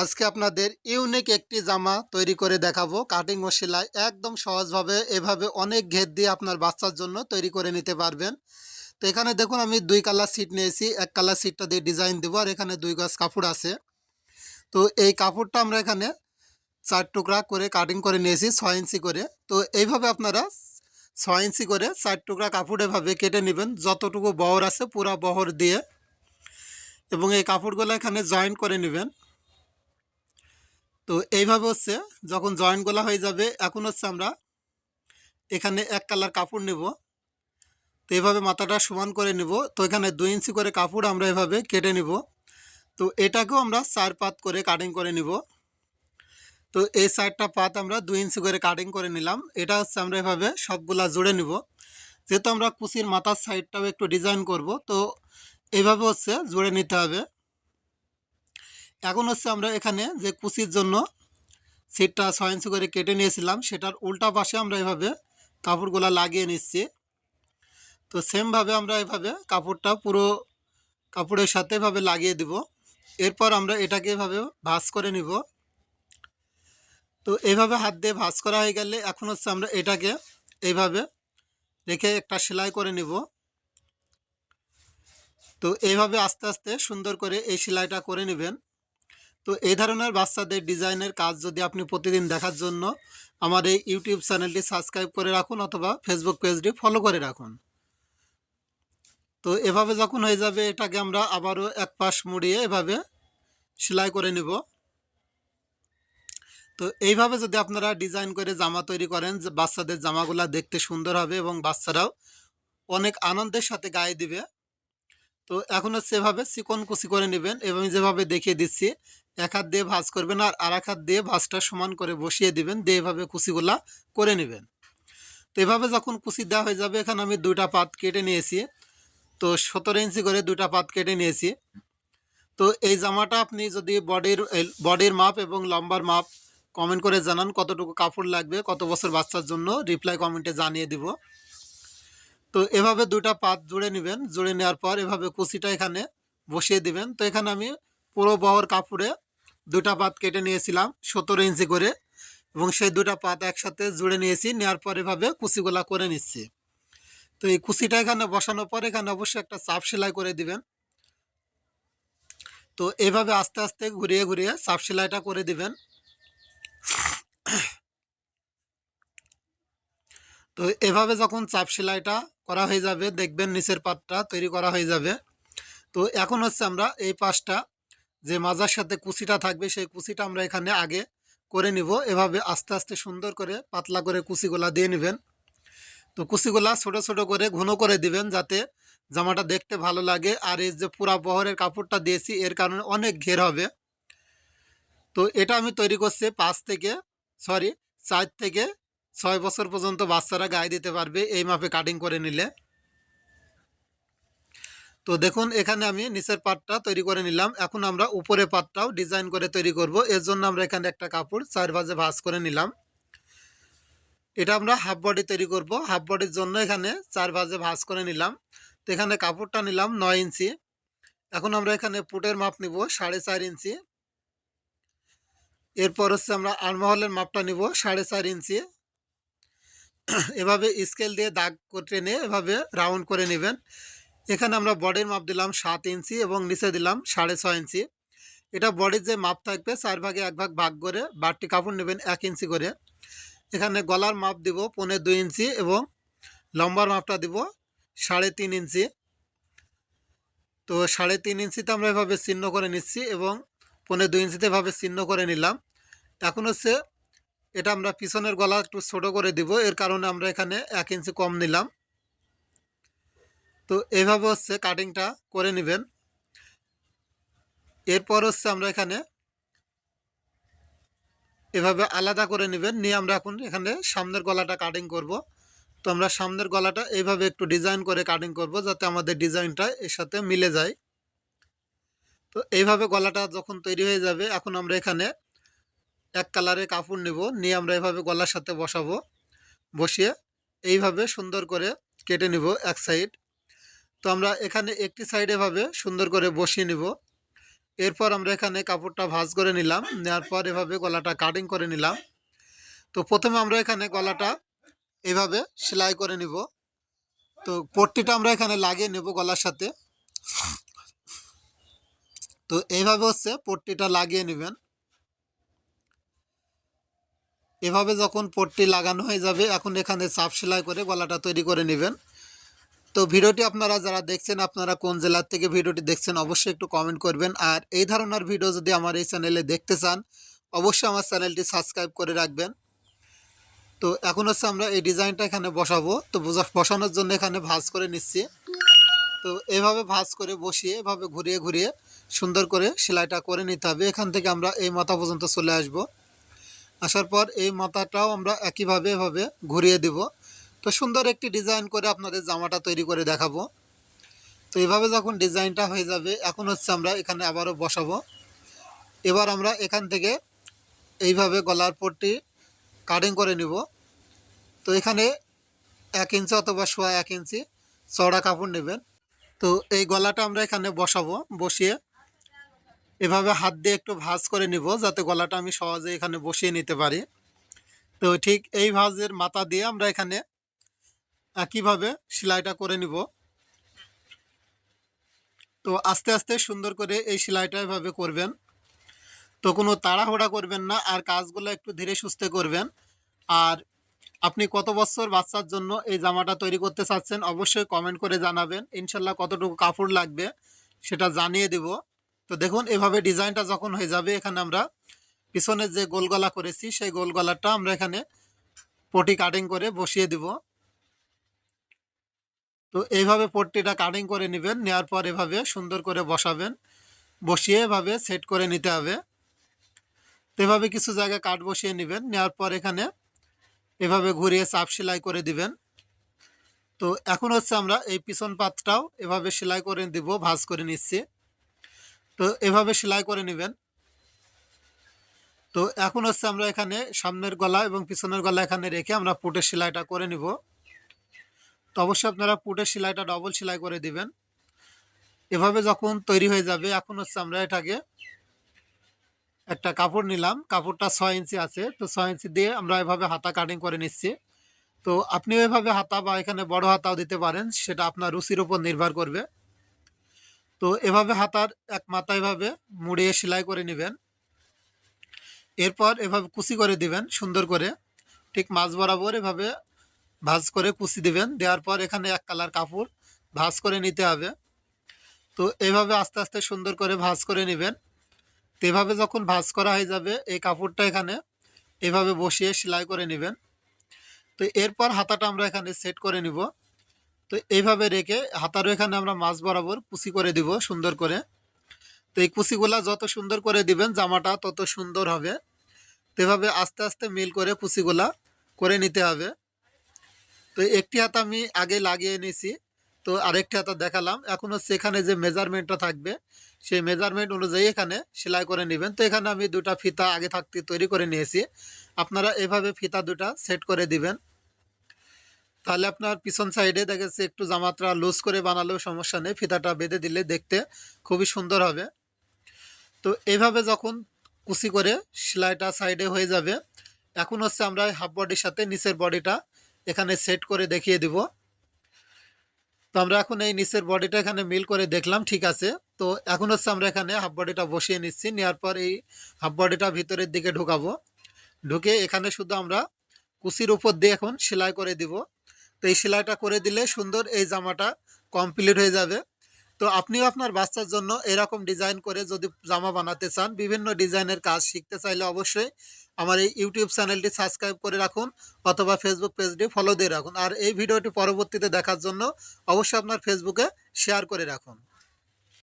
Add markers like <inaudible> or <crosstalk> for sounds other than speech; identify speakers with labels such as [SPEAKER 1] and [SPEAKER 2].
[SPEAKER 1] আজকে আপনাদের ইউনিক একটি জামা তৈরি করে দেখাবো। কাটিং ও সেলাই একদম সহজভাবে এভাবে অনেক ঘের দিয়ে আপনার বাচ্চার জন্য তৈরি করে নিতে পারবেন। তো এখানে দেখুন আমি দুই কালার সিট নিয়েছি। এক কালার সিটটা দিয়ে ডিজাইন দেবো আর এখানে দুই গাছ কাপড় আছে। তো এই কাপড়টা আমরা এখানে চার টুকরা করে কাটিং করে নিয়েছি ছয় ইঞ্চি করে। তো এইভাবে আপনারা ছয় ইঞ্চি করে চার টুকরা কাপড় এভাবে কেটে নেবেন। যতটুকু বহর আছে পুরা বহর দিয়ে। এবং এই কাপড়গুলো এখানে জয়েন করে নেবেন। তো এইভাবে হচ্ছে যখন জয়েন জয়েন্টগুলো হয়ে যাবে, এখন হচ্ছে আমরা এখানে এক কালার কাপড় নেব। তো এইভাবে মাথাটা সমান করে নেব। তো এখানে দুই ইঞ্চি করে কাপড় আমরা এভাবে কেটে নেব। তো এটাকেও আমরা চার পাত করে কাটিং করে নিব। তো এই চারটা পাত আমরা দুই ইঞ্চি করে কাটিং করে নিলাম। এটা হচ্ছে আমরা এভাবে সবগুলা জুড়ে নিব। যেহেতু আমরা কুচির মাথার সাইডটাও একটু ডিজাইন করব, তো এইভাবে হচ্ছে জুড়ে নিতে হবে। এখন হচ্ছে আমরা এখানে যে কুচির জন্য সিটটা ছয় ইঞ্চি করে কেটে নিয়েছিলাম, সেটার উল্টা পাশে আমরা এভাবে কাপড়গুলো লাগিয়ে নিচ্ছি। তো সেমভাবে আমরা এভাবে কাপড়টা পুরো কাপড়ের সাথে এভাবে লাগিয়ে দিব। এরপর আমরা এটাকে এভাবে ভাঁজ করে নিব। তো এইভাবে হাত দিয়ে ভাঁজ করা হয়ে গেলে এখন হচ্ছে আমরা এটাকে এইভাবে রেখে একটা সেলাই করে নিব। তো এইভাবে আস্তে আস্তে সুন্দর করে এই সেলাইটা করে নেবেন। তো এই ধরনের বাচ্চাদের ডিজাইনের কাজ যদি আপনি প্রতিদিন দেখার জন্য আমার এই ইউটিউব চ্যানেলটি সাবস্ক্রাইব করে রাখুন অথবা ফেসবুক পেজটি ফলো করে রাখুন। তো এভাবে যখন হয়ে যাবে, এটাকে আমরা আবারও এক পাশ মুড়িয়ে এভাবে সেলাই করে নেব। তো এইভাবে যদি আপনারা ডিজাইন করে জামা তৈরি করেন বাচ্চাদের জামাগুলা দেখতে সুন্দর হবে এবং বাচ্চারাও অনেক আনন্দের সাথে গায়ে দিবে তো এখন হচ্ছে এভাবে চিকন কুচি করে নেবেন এবং যেভাবে দেখিয়ে দিচ্ছি, এক হাত দিয়ে ভাঁজ করবেন আর আর এক হাত দিয়ে ভাঁজটা সমান করে বসিয়ে দিবেন, দিয়ে এভাবে কুচিগুলা করে নেবেন। তো এভাবে যখন কুচি দেওয়া হয়ে যাবে, এখানে আমি দুইটা পাত কেটে নিয়েছি। তো সতেরো ইঞ্চি করে দুইটা পাত কেটে নিয়েছি। তো এই জামাটা আপনি যদি বডির বডির মাপ এবং লম্বার মাপ কমেন্ট করে জানান কতটুকু কাপড় লাগবে, কত বছর বাচ্চার জন্য রিপ্লাই কমেন্টে জানিয়ে দিব। তো এভাবে দুটা পাত জুড়ে নেবেন, জুড়ে নেওয়ার পর এভাবে কুচিটা এখানে বসিয়ে দিবেন। তো এখানে আমি পুরো বহর কাপড়ে দুটা পাত কেটে নিয়েছিলাম সতেরো ইঞ্চি করে এবং সেই দুটা পাত একসাথে জুড়ে নিয়েছি, নেওয়ার পর এভাবে কুচিগুলা করে নিচ্ছি। তো এই কুচিটা এখানে বসানোর পর এখানে অবশ্যই একটা চাপ সেলাই করে দিবেন। তো এভাবে আস্তে আস্তে ঘুরিয়ে ঘুরিয়ে চাপ সেলাইটা করে দিবেন। তো এভাবে যখন চাপ সেলাইটা করা হয়ে যাবে, দেখবেন নিচের পাতটা তৈরি করা হয়ে যাবে। তো এখন হচ্ছে আমরা এই পাশটা, যে মাজার সাথে কুচিটা থাকবে, সেই কুচিটা আমরা এখানে আগে করে নিব। এভাবে আস্তে আস্তে সুন্দর করে পাতলা করে কুচিগুলা দিয়ে নেবেন। তো কুচিগুলা ছোট ছোট করে ঘন করে দিবেন যাতে জামাটা দেখতে ভালো লাগে। আর এই যে পুরা বহরের কাপড়টা দিয়েছি, এর কারণে অনেক ঘের হবে। তো এটা আমি তৈরি করছি পাঁচ থেকে সরি চার থেকে ছয় বছর পর্যন্ত বাচ্চারা গায়ে দিতে পারবে, এই মাপে কাটিং করে নিলে। তো দেখুন, এখানে আমি নিচের পাটটা তৈরি করে নিলাম। এখন আমরা উপরে পাটটাও ডিজাইন করে তৈরি করব। এর জন্য আমরা এখানে একটা কাপড় চার ভাজে ভাজ করে নিলাম। এটা আমরা হাফ বডি তৈরি করব। হাফ বডির জন্য এখানে চার ভাজে ভাজ করে নিলাম। তো এখানে কাপড়টা নিলাম নয় ইঞ্চি। এখন আমরা এখানে পুটের মাপ নিব সাড়ে চার ইঞ্চি। এরপর হচ্ছে আমরা আলমহলের মাপটা নিব সাড়ে চার ইঞ্চি। <clears throat> এভাবে স্কেল দিয়ে দাগ করে নিয়ে এভাবে রাউন্ড করে নেবেন। এখানে আমরা বডির মাপ দিলাম সাত ইঞ্চি এবং নিচে দিলাম সাড়ে ছয় ইঞ্চি এটা বডির যে মাপ থাকবে, চার ভাগে এক ভাগ ভাগ করে বাড়তি কাপড় নেবেন এক ইঞ্চি করে। এখানে গলার মাপ দিব পনেরো দুই ইঞ্চি এবং লম্বার মাপটা দিব সাড়ে তিন ইঞ্চি তো সাড়ে তিন ইঞ্চিতে আমরা এভাবে চিহ্ন করে নিচ্ছি এবং পনেরো দুই ইঞ্চিতে এভাবে চিহ্ন করে নিলাম। এখন হচ্ছে এটা আমরা পিছনের গলা একটু ছোটো করে দিব, এর কারণে আমরা এখানে এক ইঞ্চি কম নিলাম। তো এইভাবে হচ্ছে কাটিংটা করে নেবেন। এরপর হচ্ছে আমরা এখানে এভাবে আলাদা করে নেবেন, নিয়ে আমরা এখন এখানে সামনের গলাটা কাটিং করব। তো আমরা সামনের গলাটা এইভাবে একটু ডিজাইন করে কাটিং করব, যাতে আমাদের ডিজাইনটা এর সাথে মিলে যায়। তো এইভাবে গলাটা যখন তৈরি হয়ে যাবে, এখন আমরা এখানে এক কালারে কাপড় নেব, নিয়ে আমরা এভাবে গলার সাথে বসাবো। বসিয়ে এইভাবে সুন্দর করে কেটে নিব এক সাইড। তো আমরা এখানে একটি সাইড এভাবে সুন্দর করে বসিয়ে নিব। এরপর আমরা এখানে কাপড়টা ভাজ করে নিলাম, নেওয়ার পর এভাবে গলাটা কাটিং করে নিলাম। তো প্রথমে আমরা এখানে গলাটা এভাবে সেলাই করে নিব। তো পট্টিটা আমরা এখানে লাগিয়ে নেব গলার সাথে। তো এইভাবে হচ্ছে পট্টিটা লাগিয়ে নেবেন। এভাবে যখন পট্টি লাগানো হয়ে যাবে, এখন এখানে চাপ সেলাই করে গলাটা তৈরি করে নেবেন। তো ভিডিওটি আপনারা যারা দেখছেন, আপনারা কোন জেলার থেকে ভিডিওটি দেখছেন, অবশ্যই একটু কমেন্ট করবেন। আর এই ধরনের ভিডিও যদি আমার এই চ্যানেলে দেখতে চান, অবশ্যই আমার চ্যানেলটি সাবস্ক্রাইব করে রাখবেন। তো এখন হচ্ছে আমরা এই ডিজাইনটা এখানে বসাবো। তো বসানোর জন্য এখানে ভাঁজ করে নিচ্ছি। তো এভাবে ভাঁজ করে বসিয়ে, এভাবে ঘুরিয়ে ঘুরিয়ে সুন্দর করে সেলাইটা করে নিতে হবে। এখান থেকে আমরা এই মাথা পর্যন্ত চলে আসব। আসার পর এই মাথাটাও আমরা একইভাবে এভাবে ঘুরিয়ে দিব। তো সুন্দর একটি ডিজাইন করে আপনাদের জামাটা তৈরি করে দেখাবো। তো এভাবে যখন ডিজাইনটা হয়ে যাবে, এখন হচ্ছে আমরা এখানে আবারও বসাবো। এবার আমরা এখান থেকে এইভাবে গলার পট্টি কাটিং করে নিব। তো এখানে এক ইঞ্চি অথবা সোয়া এক ইঞ্চি চওড়া কাপড় নেবেন। তো এই গলাটা আমরা এখানে বসাবো, বসিয়ে এভাবে হাত দিয়ে একটু ভাঁজ করে নিব, যাতে গলাটা আমি সহজে এখানে বসিয়ে নিতে পারি। তো ঠিক এই ভাঁজের মাথা দিয়ে আমরা এখানে একইভাবে সেলাইটা করে নিব। তো আস্তে আস্তে সুন্দর করে এই সেলাইটা এভাবে করবেন। তো কোনো তাড়াহুড়া করবেন না, আর কাজগুলো একটু ধীরে সুস্থে করবেন। আর আপনি কত বছর বাচ্চার জন্য এই জামাটা তৈরি করতে চাচ্ছেন, অবশ্যই কমেন্ট করে জানাবেন। ইনশাল্লাহ কতটুকু কাপড় লাগবে সেটা জানিয়ে দেব। তো দেখুন, এভাবে ডিজাইনটা যখন হয়ে যাবে, এখানে আমরা পিছনে যে গোলগলা করেছি, সেই গোলগলাটা আমরা এখানে পটি কাটিং করে বসিয়ে দিব। তো এইভাবে পট্টিটা কাটিং করে নেবেন, নেওয়ার পর এভাবে সুন্দর করে বসাবেন, বসিয়ে এভাবে সেট করে নিতে হবে। তো এভাবে কিছু জায়গায় কাট বসিয়ে নেবেন, নেওয়ার পর এখানে এভাবে ঘুরিয়ে চাপ সেলাই করে দিবেন। তো এখন হচ্ছে আমরা এই পিছন পাতটাও এভাবে সেলাই করে দিব, ভাজ করে নিচ্ছি। তো এভাবে সেলাই করে নেবেন। তো এখন হচ্ছে আমরা এখানে সামনের গলা এবং পিছনের গলা এখানে রেখে আমরা পুটের সেলাইটা করে নিব। তো অবশ্যই আপনারা পুটের সেলাইটা ডবল সেলাই করে দিবেন। এভাবে যখন তৈরি হয়ে যাবে, এখন হচ্ছে আমরা এটাকে একটা কাপড় নিলাম। কাপড়টা ছয় ইঞ্চি আছে, তো ছয় ইঞ্চি দিয়ে আমরা এভাবে হাতা কাটিং করে নিচ্ছি। তো আপনি এভাবে হাতা বা এখানে বড় হাতাও দিতে পারেন, সেটা আপনার রুচির উপর নির্ভর করবে। তো এভাবে হাতার এক মাথা এভাবে মুড়িয়ে সেলাই করে নেবেন। এরপর এভাবে কুচি করে দিবেন সুন্দর করে। ঠিক মাছ বরাবর এভাবে ভাঁজ করে কুচি দিবেন। দেওয়ার পর এখানে এক কালার কাপড় ভাঁজ করে নিতে হবে। তো এভাবে আস্তে আস্তে সুন্দর করে ভাঁজ করে নেবেন। তো এভাবে যখন ভাঁজ করা হয়ে যাবে, এই কাপড়টা এখানে এভাবে বসিয়ে সেলাই করে নেবেন। তো এরপর হাতাটা আমরা এখানে সেট করে নিব। তো এইভাবে রেখে হাতারও এখানে আমরা মাছ বরাবর কুচি করে দিব, সুন্দর করে। তো এই কুচিগুলা যত সুন্দর করে দিবেন জামাটা তত সুন্দর হবে। তো এভাবে আস্তে আস্তে মিল করে কুচিগুলা করে নিতে হবে। তো একটি হাত আমি আগে লাগিয়ে নিয়েছি তো আরেকটি হাতা দেখালাম। এখন হচ্ছে এখানে যে মেজারমেন্টটা থাকবে, সেই মেজারমেন্ট অনুযায়ী এখানে সেলাই করে নেবেন। তো এখানে আমি দুটা ফিতা আগে থাকতে তৈরি করে নিয়েছি। আপনারা এভাবে ফিতা দুটা সেট করে দিবেন। তাহলে আপনার পিছন সাইডে দেখেছে একটু জামাত্রা লুজ করে বানালেও সমস্যা নেই, ফিতাটা বেঁধে দিলে দেখতে খুবই সুন্দর হবে। তো এইভাবে যখন কুচি করে সেলাইটা সাইডে হয়ে যাবে, এখন হচ্ছে আমরা হাফ বডির সাথে নিচের বডিটা এখানে সেট করে দেখিয়ে দিব। তো আমরা এখন এই নিচের বডিটা এখানে মিল করে দেখলাম, ঠিক আছে। তো এখন হচ্ছে আমরা এখানে হাফ বডিটা বসিয়ে নিচ্ছি নেওয়ার পর এই হাফ বডিটা ভিতরের দিকে ঢুকাবো। ঢুকে এখানে শুধু আমরা কুচির উপর দিয়ে এখন সেলাই করে দিব। তো এই সেলাইটা করে দিলে সুন্দর এই জামাটা কমপ্লিট হয়ে যাবে। তো আপনিও আপনার বাচ্চার জন্য এরকম ডিজাইন করে যদি জামা বানাতে চান, বিভিন্ন ডিজাইনের কাজ শিখতে চাইলে অবশ্যই আমার এই ইউটিউব চ্যানেলটি সাবস্ক্রাইব করে রাখুন অথবা ফেসবুক পেজটি ফলো দিয়ে রাখুন। আর এই ভিডিওটি পরবর্তীতে দেখার জন্য অবশ্যই আপনার ফেসবুকে শেয়ার করে রাখুন।